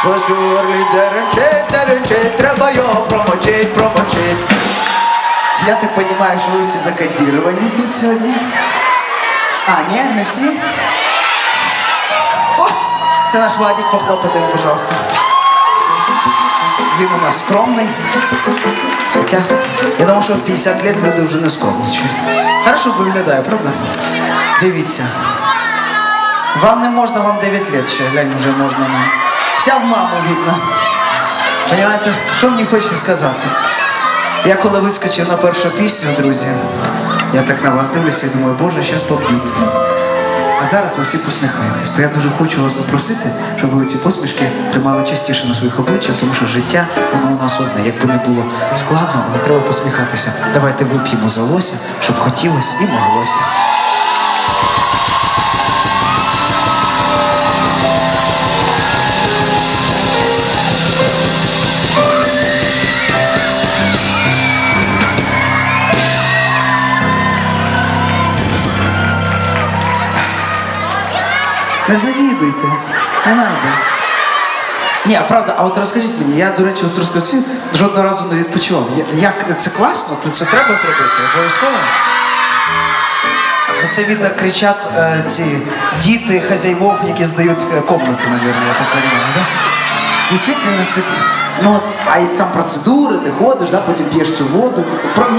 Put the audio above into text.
Щось у горлі деренчить, деренчить, треба його промочить, промочить. Я так розумію, що ви всі закодіровані тут сьогодні. А, ні, не всі? О, це наш Владик, похлопайте його, пожалуйста. Він у нас скромний. Хоча, я думав, що в 50 років люди вже не скромні. Хорошо виглядає, правда? Дивіться. Вам не можна, вам 9 років ще, глянь, вже можна нам. Вся в маму видно. Понимаєте, що мені хочеться сказати? Я коли вискочив на першу пісню, друзі, я так на вас дивлюся і думаю, боже, зараз поб'ють. А зараз ви всі посміхаєтесь. То я дуже хочу вас попросити, щоб ви ці посмішки тримали частіше на своїх обличчях, тому що життя, воно у нас одне. Якби не було складно, але треба посміхатися. Давайте вип'ємо за лося, щоб хотілося і моглося. Не завідуйте, не треба. Ні, а правда, а от розкажіть мені, я, до речі, от розкажу, жодного разу не відпочивав. Як це класно? Це, це треба зробити? Обов'язково? Ну, Це видно, кричать е, ці діти хазяйвов, які здають е, комнати, мабуть, я так розумію, да? Дійсно, це. Ну от, а й там процедури, ти ходиш, да, потім п'єш цю воду.